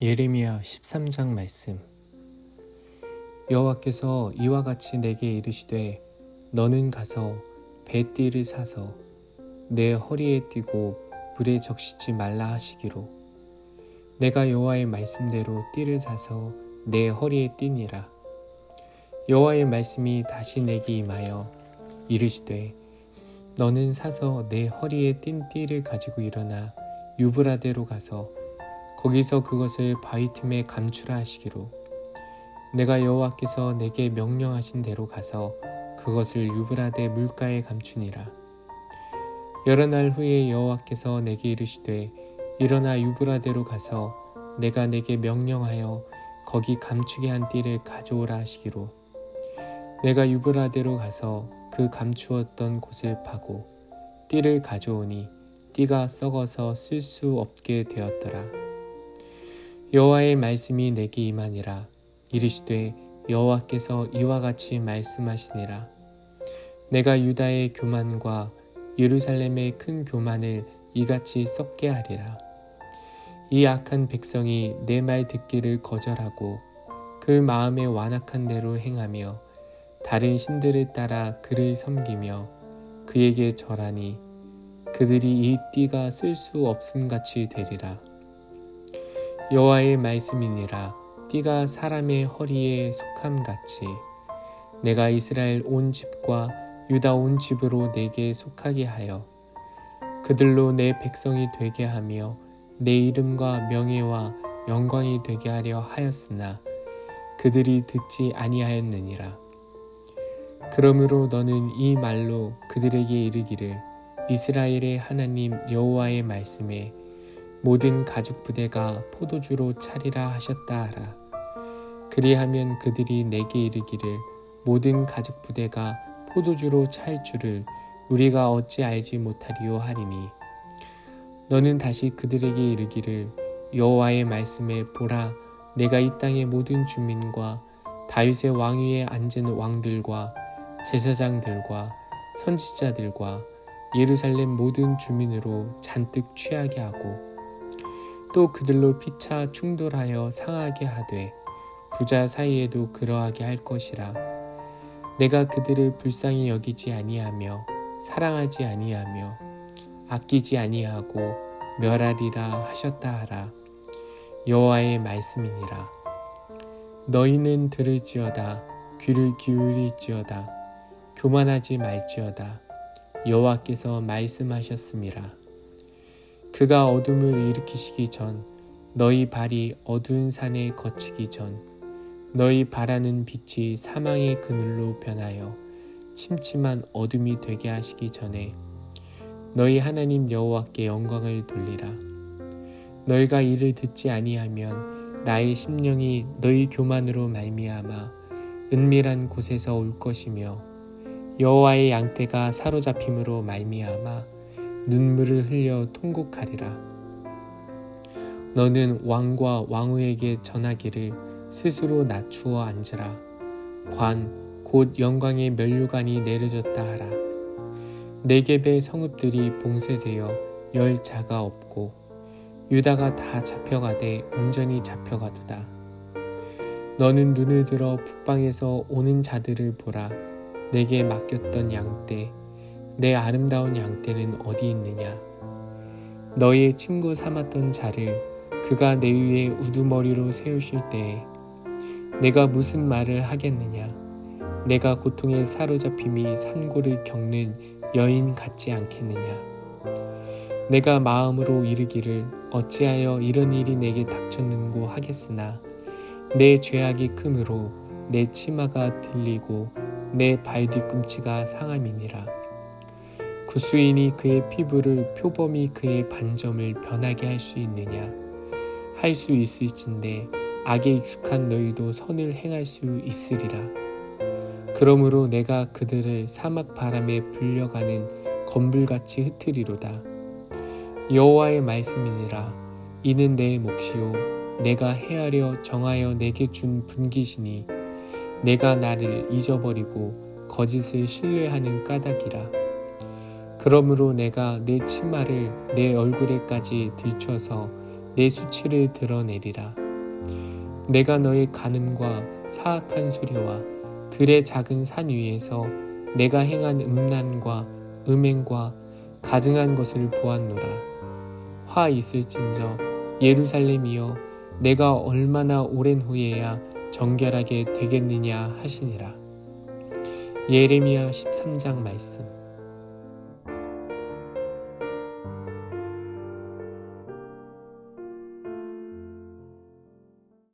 예레미야 13장 말씀. 여호와께서 이와 같이 내게 이르시되 너는 가서 배띠를 사서 내 허리에 띠고 불에 적시지 말라 하시기로. 내가 여호와의 말씀대로 띠를 사서 내 허리에 띠니라. 여호와의 말씀이 다시 내게 임하여 이르시되 너는 사서 내 허리에 띈 띠를 가지고 일어나 유브라데로 가서 거기서 그것을 바위 틈에 감추라 하시기로. 내가 여호와께서 내게 명령하신 대로 가서 그것을 유브라데 물가에 감추니라. 여러 날 후에 여호와께서 내게 이르시되 일어나 유브라데로 가서 내가 내게 명령하여 거기 감추게 한 띠를 가져오라 하시기로. 내가 유브라데로 가서 그 감추었던 곳을 파고 띠를 가져오니 띠가 썩어서 쓸 수 없게 되었더라. 여호와의 말씀이 내게 임하니라. 이르시되 여호와께서 이와 같이 말씀하시니라. 내가 유다의 교만과 예루살렘의 큰 교만을 이같이 썩게 하리라. 이 악한 백성이 내 말 듣기를 거절하고 그 마음에 완악한 대로 행하며 다른 신들을 따라 그를 섬기며 그에게 절하니 그들이 이 띠가 쓸 수 없음 같이 되리라. 여호와의 말씀이니라. 띠가 사람의 허리에 속함 같이 내가 이스라엘 온 집과 유다 온 집으로 내게 속하게 하여 그들로 내 백성이 되게 하며 내 이름과 명예와 영광이 되게 하려 하였으나 그들이 듣지 아니하였느니라. 그러므로 너는 이 말로 그들에게 이르기를 이스라엘의 하나님 여호와의 말씀에 모든 가죽 부대가 포도주로 차리라 하셨다 하라. 그리하면 그들이 내게 이르기를 모든 가죽 부대가 포도주로 찰 줄을 우리가 어찌 알지 못하리요 하리니 너는 다시 그들에게 이르기를 여호와의 말씀에 보라 내가 이 땅의 모든 주민과 다윗의 왕위에 앉은 왕들과 제사장들과 선지자들과 예루살렘 모든 주민으로 잔뜩 취하게 하고 또 그들로 피차 충돌하여 상하게 하되 부자 사이에도 그러하게 할 것이라. 내가 그들을 불쌍히 여기지 아니하며 사랑하지 아니하며 아끼지 아니하고 멸하리라 하셨다 하라. 여호와의 말씀이니라. 너희는 들을지어다 귀를 기울일지어다 교만하지 말지어다. 여호와께서 말씀하셨음이라 그가 어둠을 일으키시기 전 너희 발이 어두운 산에 거치기 전 너희 바라는 빛이 사망의 그늘로 변하여 침침한 어둠이 되게 하시기 전에 너희 하나님 여호와께 영광을 돌리라. 너희가 이를 듣지 아니하면 나의 심령이 너희 교만으로 말미암아 은밀한 곳에서 올 것이며 여호와의 양떼가 사로잡힘으로 말미암아 눈물을 흘려 통곡하리라. 너는 왕과 왕후에게 전하기를 스스로 낮추어 앉으라. 관, 곧 영광의 멸류관이 내려졌다 하라. 네겝의 성읍들이 봉쇄되어 열 자가 없고 유다가 다 잡혀가되 온전히 잡혀가도다. 너는 눈을 들어 북방에서 오는 자들을 보라. 내게 맡겼던 양떼 내 아름다운 양떼는 어디 있느냐? 너의 친구 삼았던 자를 그가 내 위에 우두머리로 세우실 때에 내가 무슨 말을 하겠느냐? 내가 고통에 사로잡힘이 산고를 겪는 여인 같지 않겠느냐? 내가 마음으로 이르기를 어찌하여 이런 일이 내게 닥쳤는고 하겠으나 내 죄악이 크므로 내 치마가 들리고 내 발 뒤꿈치가 상함이니라. 구수인이 그의 피부를 표범이 그의 반점을 변하게 할 수 있느냐? 할 수 있을진데 악에 익숙한 너희도 선을 행할 수 있으리라. 그러므로 내가 그들을 사막 바람에 불려가는 건불같이 흩트리로다. 여호와의 말씀이니라. 이는 내 몫이요 내가 헤아려 정하여 내게 준 분기시니 내가 나를 잊어버리고 거짓을 신뢰하는 까닭이라. 그러므로 내가 내 치마를 내 얼굴에까지 들춰서 내 수치를 드러내리라. 내가 너의 간음과 사악한 소리와 들의 작은 산 위에서 내가 행한 음란과 음행과 가증한 것을 보았노라. 화 있을진저 예루살렘이여 내가 얼마나 오랜 후에야 정결하게 되겠느냐 하시니라. 예레미야 13장 말씀.